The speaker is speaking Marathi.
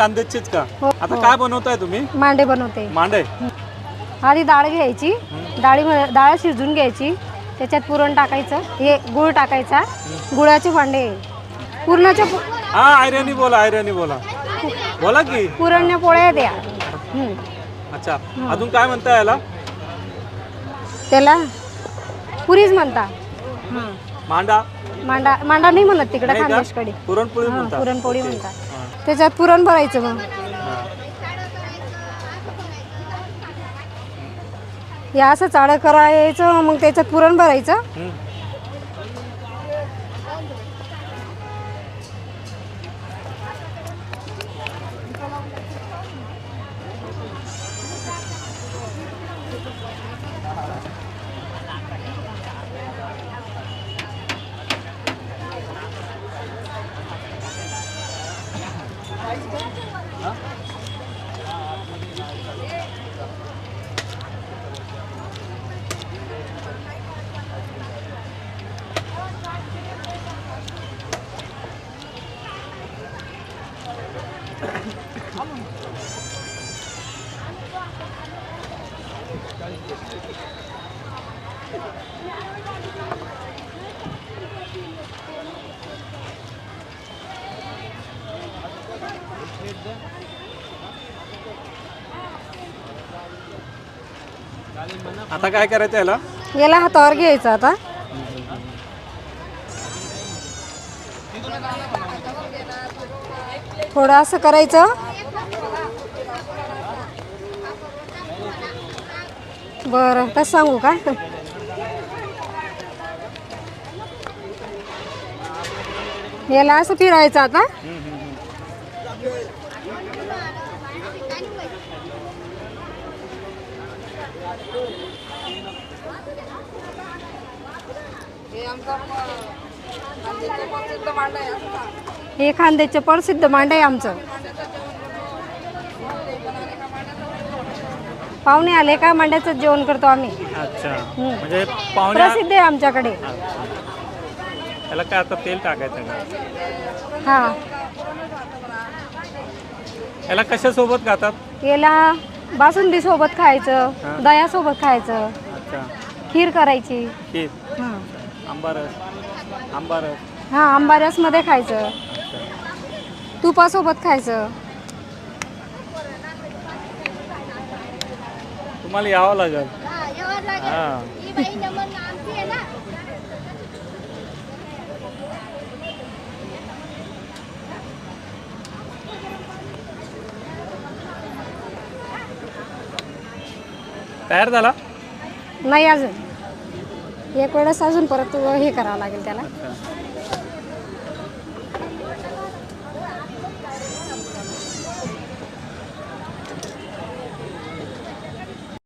कांद्याचीच का? हो, आता हो. काय बनवताय तुम्ही? मांडे बनवते. मांडे? आधी डाळ घ्यायची. डाळी डाळ शिजून घ्यायची. त्याच्यात पुरण टाकायचं. हे गुळ टाकायचा. गुळाचे भांडे. पुरणाच्या पो- हा आयर्यानी बोला आयर्यानी बोला. बोला की. पुरणच्या पोळ्या द्या. हं. अच्छा. अजून काय म्हणताय याला? त्याला पुरीच म्हणता. हं. मांडा. मांडा मांडा नाही म्हणत तिकडे नाही का? खानदेशकडे. पुरणपोळी म्हणतात पुरणपोळी. म्हणतात त्याच्यात पुरण भरायचं मग. हां. असं चाळं करायचं मग त्याच्यात पुरण भरायचं. हं. आता काय करायचं याला? याला हातावर घ्यायचं आता. थोडं असं करायचं. बरं तसं सांगू का? याला असं फिरायचं आता. हे खांद्याचे प्रसिद्ध मांड आहे आमचं. पाहुणे आले का? मांड्याचं जेवण करतो आम्ही. अच्छा. म्हणजे पाहुण्या प्रसिद्ध आहे आमच्याकडे. याला काय आता तेल टाकायचं का? हा. याला कशासोबत खातात? याला बासुंदी सोबत हा. खायचं दह्यासोबत खायचं अच्छा. खीर करायची. खीर? हां. आंबारस आंबारस हां आंबारसमध्ये खायचं. तुपासोबत खायचं. तुम्हाला यावं लागेल. हा तयार झाला? नाही अजून. एक वेळेस अजून परत हे करावं लागेल त्याला.